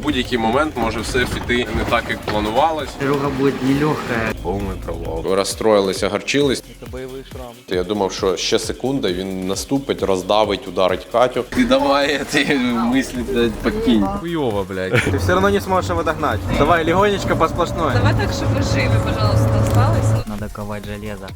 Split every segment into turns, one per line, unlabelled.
В будь-який момент може все піти не так, як планувалось.
Дорога будет нелегкая.
Повний провал. Розстроїлись, огорчились.
Это боевой шрам.
Я думав, що ще секунда, і він наступить, роздавить, ударить Катю. Ти давай ці мислі блядь, покинь.
Хуёво, блядь.
Ты все равно не сможешь его догнать. Давай легонечко по сплошной.
Давай так, чтобы живы, пожалуйста, осталось.
Надо ковать железо.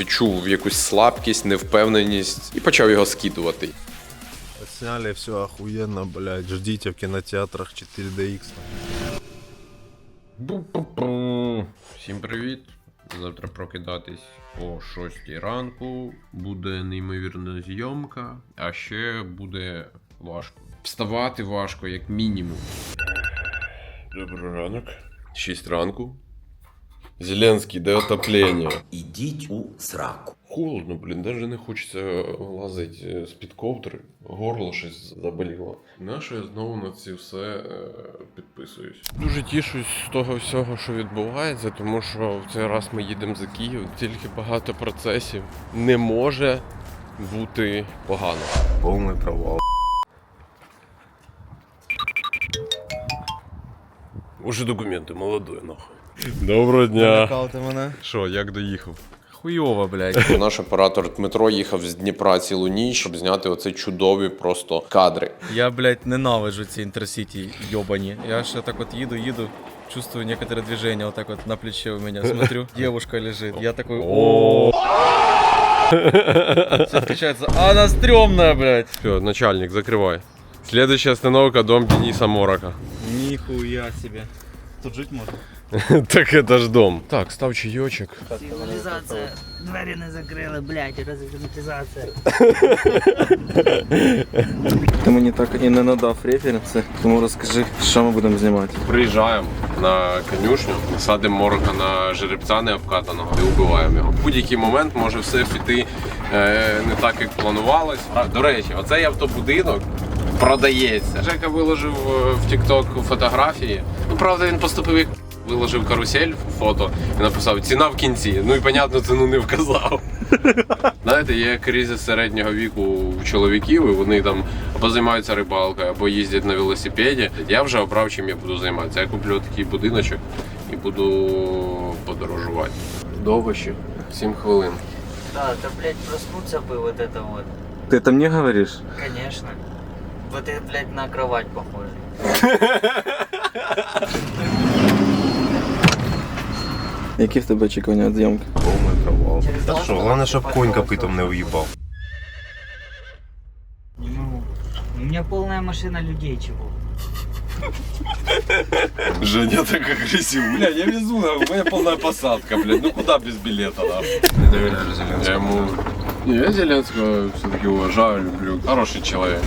Відчув якусь слабкість, невпевненість і почав його скидувати.
Сняли все охуенно, блядь. Ждите в кинотеатрах 4DX.
Бу-бу-бу. Всім привіт. Завтра прокидатись о 6 ранку. Буде неймовірна зйомка, а ще буде важко. Вставати важко, як мінімум. Добрий ранок. 6 ранку. Зеленський, де отоплення?
Ідіть у сраку.
Холодно, блін, навіть не хочеться лазити з-під ковдри. Горло щось заболіло. Нащо я знову на це все е, підписуюсь? Дуже тішусь з того всього, що відбувається, тому що в цей раз ми їдемо за Київ. Тільки багато процесів не може бути погано.
Полный провал.
Уже документи, молодой, нахуй. Доброго дня. Що, як доїхав?
Хуёво, блядь.
Наш оператор Дмитро їхав з Дніпра цілу ніч, щоб зняти оці чудові просто кадри.
Я, блядь, ненавижу ці інтерсіті йобані. Я ще так от їду, їду, чувствую некоторые движения вот так вот на плече у меня. Смотрю, девушка лежит. Я такой, о Все включается. А она стрёмная, блядь.
Все, начальник, закривай. Следующая остановка дом Дениса Морока.
Нихуя себе. Тут жить можно?
так это ж дом. Так, став чайочок.
Сигнализация. Двери не закрыли, блядь, разгерметизация.
Ти мені так і не надав референси, тому розкажи, що ми будемо знімати.
Приїжджаємо на конюшню, садимо морока на жеребця необкатаного і вбиваємо його. В будь-який момент може все піти е, не так, як планувалось. А, до речі, оцей автобудинок продається. Жека виложив е, в TikTok фотографії. Ну, правда, він поступив як виложив карусель фото і написав ціна в кінці. Ну і понятно, ціну не вказав. Знаєте, є кризис середнього віку у чоловіків, і вони там або займаються рибалкою, або їздять на велосипеді. Я вже обрав, чим я буду займатися. Я куплю такий будиночок і буду подорожувати. До овочі 7 хвилин.
Да, это, блядь, проснуться бы вот это вот.
Ти це мені говориш?
Конечно. Вот это, блядь, на кровать похоже.
Які в тебе очікування від зйомки?
Повний провал. Та що, головне, щоб конь копитом не уїбав.
Ну, у меня полная машина людей, чего?
Женя так агрессив. Бля, я везу, у меня полная посадка, блядь. Ну куда без билета, да?
Не довіряєш Зеленському.
Я ему... Не, я Зеленского все-таки уважаю, люблю. Хороший человек.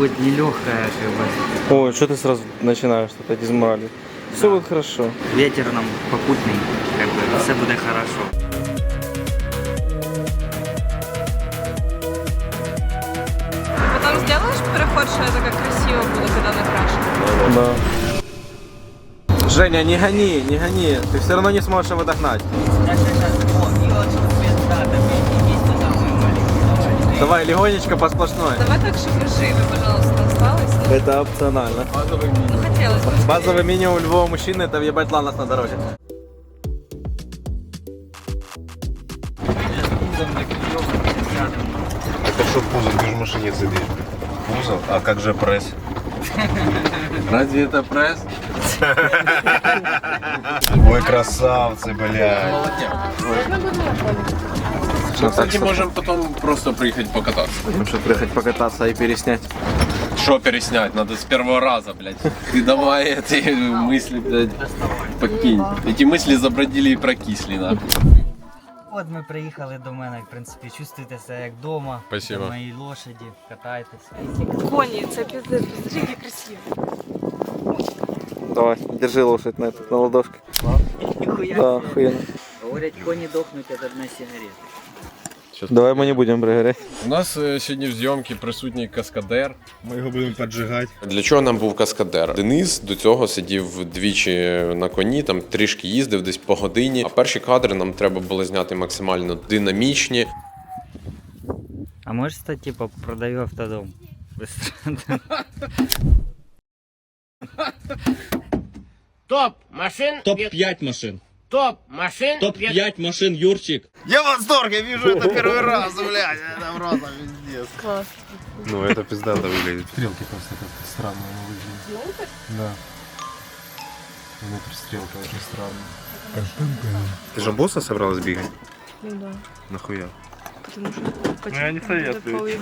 Будет нелегкая, как бы.
Ой, що ти сразу починаєш тут эти морали? Все буде хорошо.
Ветер нам попутный, как бы, все будет хорошо.
Потом сделаешь переход, что это как красиво будет, когда накрашено.
Да. Женя, не гони, не гони. Ты все равно не сможешь его догнать.
Сейчас, сейчас, о,
Давай легонечко по сплошной.
Давай так, чтобы живы, пожалуйста, осталось.
Это опционально.
Ну, хотелось бы.
Базовый минимум любого мужчины это въебать ланос на дороге.
Это что пузо, ты же в машине сидишь. Пузо? А как же пресс?
Разве это пресс?
Ой, красавцы, бля.
Мы, кстати, можем потом просто приехать покататься.
Ну что, приехать покататься и переснять.
Что переснять? Надо с первого раза, блядь. Ты давай эти мысли, блядь, покинь. Эти мысли забродили и прокисли, нахуй.
От ми приїхали до мене, в принципі, чувствуєте себе як вдома.
Спасибо.
На моїй лошаді, катайтеся.
Кони, це пиздец, посмотри, какие красивые.
Давай, держи лошадь на, этот, на ладошке.
Ніхуя
Да,
себе.
охуенно.
Говорять, коні дохнуть від одної сигарети.
Щас
Давай мы не будем проверять.
У нас е, сьогодні в зйомці присутній каскадер.
Мы его будем поджигать.
Для чого нам був каскадер? Денис до цього сидів двічі на коні, там трішки їздив десь по годині. А перші кадри нам треба було зняти максимально динамічні.
А можешь стать типа продаю автодом? Быстро.
Топ машин.
Топ-5 машин.
Топ машин.
Топ-5 машин, Юрчик.
Я в восторге, вижу это первый раз, блядь. Это просто пиздец.
Клас.
Ну, это пиздато выглядит.
Стрелки просто как-то странно она выглядит. Да. Внутрь стрелка очень странная.
Ты же босса собралась бегать?
Ну да.
Нахуя?
Потому что я не советую.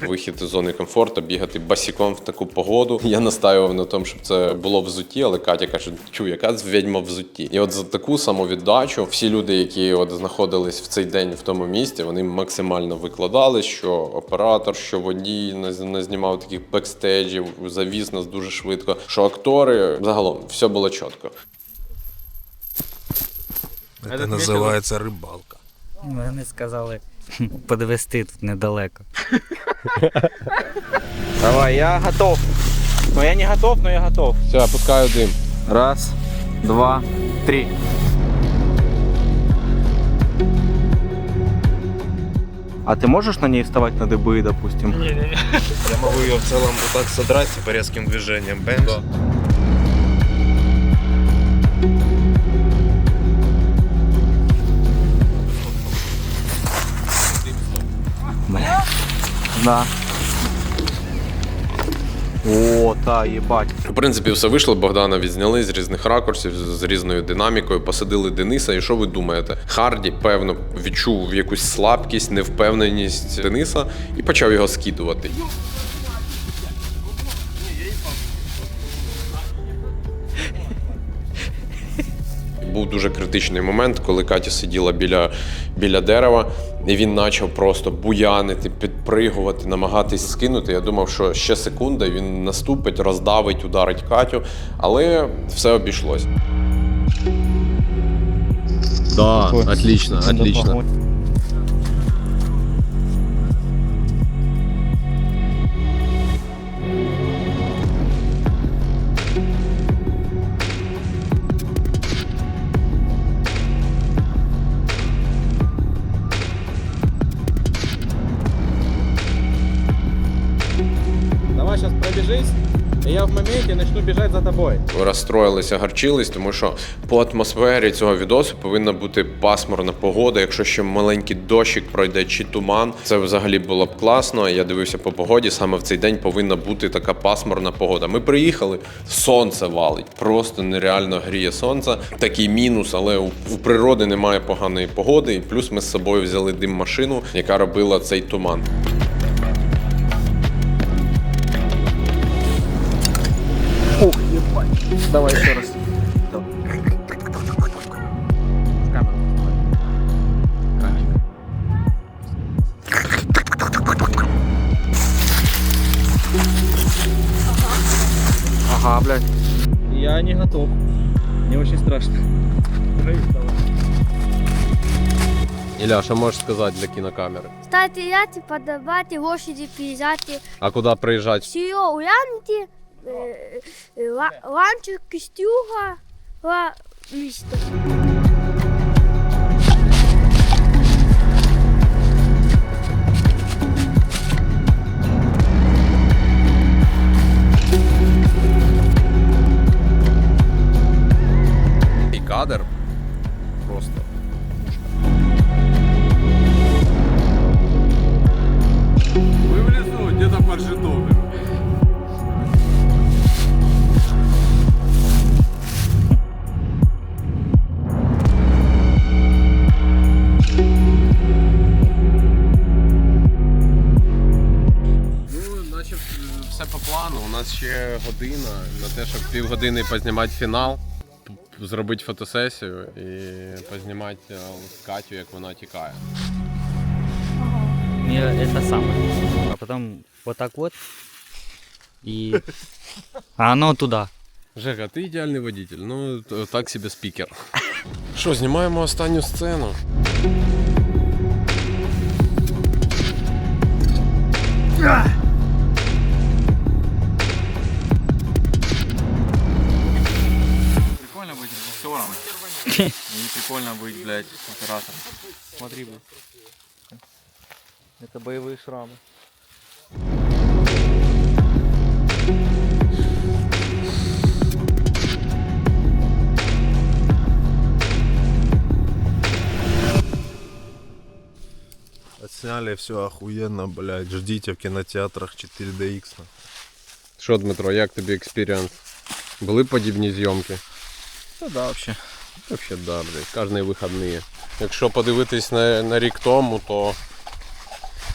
Вихід із зони комфорту, бігати босиком в таку погоду. Я настаював на тому, щоб це було взутті, але Катя каже: чуй, яка відьма взутті. І от за таку самовіддачу всі люди, які от знаходились в цей день в тому місці, вони максимально викладали, що оператор, що водій не, з- не знімав таких бекстейджів, завіз нас дуже швидко. Що актори загалом все було чітко.
Это называется рыбалка.
Вони сказали подвести тут недалеко.
Давай, я готов. Но я не готов, но я готов.
Все, опускаю дим.
Раз, два, три. А ты можешь на ней вставать на дыбы, допустим?
Я могу ее в целом вот так содрать по резким движением. Бэмс.
Да. О, та, ебать.
В принципі, все вийшло. Богдана відзняли з різних ракурсів, з різною динамікою. Посадили Дениса. І що ви думаєте? Харді, певно, відчув якусь слабкість, невпевненість Дениса і почав його скидувати. Був дуже критичний момент, коли Катя сиділа біля, біля дерева, і він почав просто буянити, підпригувати, намагатись скинути. Я думав, що ще секунда, він наступить, роздавить, ударить Катю, але все обійшлось. Да, отлично, отлично. Розстроїлися, гарчились, тому що по атмосфері цього відосу повинна бути пасмурна погода. Якщо ще маленький дощик пройде чи туман, це взагалі було б класно. Я дивився по погоді. Саме в цей день повинна бути така пасмурна погода. Ми приїхали, сонце валить, просто нереально гріє сонце. Такий мінус, але у, природи немає поганої погоди. І плюс ми з собою взяли дим машину, яка робила цей туман.
Давай еще раз. Ага, блядь. Я не готов. Мне очень страшно.
Ілля, що можеш сказати для кінокамери?
Ставте ляти, подавати, лошаді приїжджати.
А куди приїжджати?
Сіо улянти, Ланчик, кистюга, ла місто.
Кадр просто. Нас ще година на те, щоб півгодини познімати фінал, зробити фотосесію і познімати е, з Катю, як вона тікає.
Не, это самое. А потом вот так вот. И... А оно туда.
Жека, ти ідеальний водитель. Ну, так собі спікер. Що, знімаємо останню сцену.
прикольно быть, блядь, оператором. Смотри, блядь. Это боевые шрамы.
Отсняли все охуенно, блядь. Ждите в кинотеатрах 4DX.
Що, Дмитро, як тобі експіріанс? Були подібні зйомки?
Ну да, вообще.
Вообще, да, блядь, кожні вихідні. Якщо подивитись на, на рік тому, то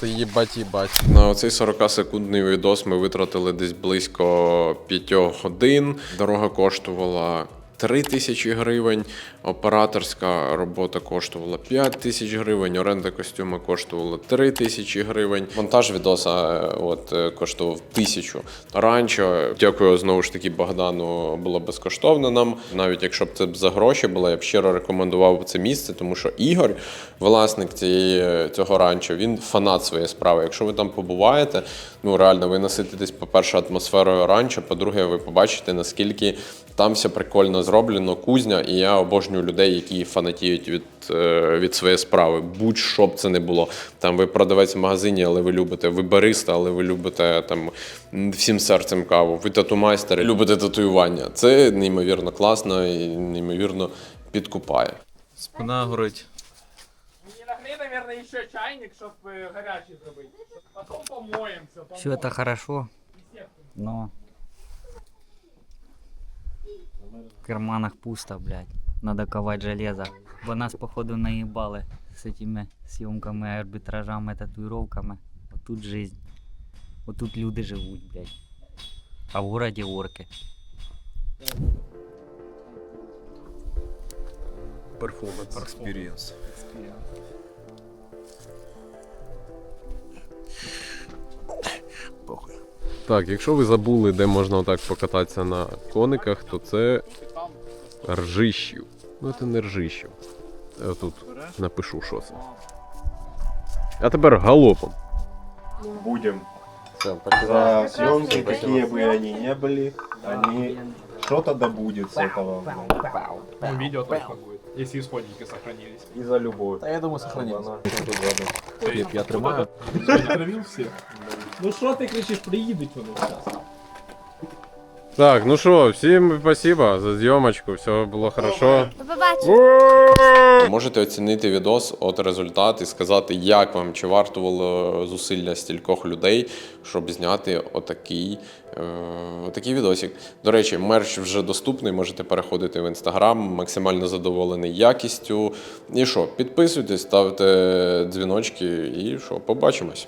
це їбать їбать. На оцей 40-секундний відос ми витратили десь близько 5 годин. Дорога коштувала 3 тисячі гривень, операторська робота коштувала 5 тисяч гривень, оренда костюма коштувала 3 тисячі гривень. Монтаж відоса е, от, е, коштував тисячу. Ранчо, дякую знову ж таки Богдану, було безкоштовно нам. Навіть якщо б це за гроші було, я б щиро рекомендував це місце, тому що Ігор, власник цієї, цього ранчо, він фанат своєї справи. Якщо ви там побуваєте, ну реально ви насититесь, по-перше, атмосферою ранчо, по-друге, ви побачите, наскільки там все прикольно зроблено, кузня, і я обожнюю людей, які фанатіють від, е, від своєї справи. Будь-що б це не було. Там ви продавець в магазині, але ви любите, ви бариста, але ви любите там всім серцем каву. Ви тату-майстер, любите татуювання. Це неймовірно класно і неймовірно підкупає.
Спина горить.
Мені нагни, наверное, ще чайник, щоб гарячий зробити. Потім помоємося.
Все это хорошо, но в карманах пусто, блядь. Надо ковать железо. Бо нас, походу, наебали с этими съемками, арбитражами, татуировками. Вот тут жизнь. Вот тут люди живут, блядь. А в городе орки.
Performance experience.
Так, якщо ви забули, де можна отак покататися на кониках, то це ржищів. Ну це не ржищів. Я тут напишу, що це. А тепер галопом.
Будем.
Все,
За съемки, какие бы они ни были, они что-то да будет с этого.
Ну, видео только будет, если исходники сохранились.
И за любовь.
А я думаю, сохранилось.
Я тримаю.
Отравил всех. Ну що ти кричиш, приїдуть вони зараз.
Так, ну що, всім спасибо за зйомочку, все було хорошо.
До побачення.
Можете оцінити відос, от результат і сказати, як вам чи вартувало зусилля стількох людей, щоб зняти отакий, е, отакий відосик. До речі, мерч вже доступний, можете переходити в інстаграм, максимально задоволений якістю. І що, підписуйтесь, ставте дзвіночки, і що, побачимось.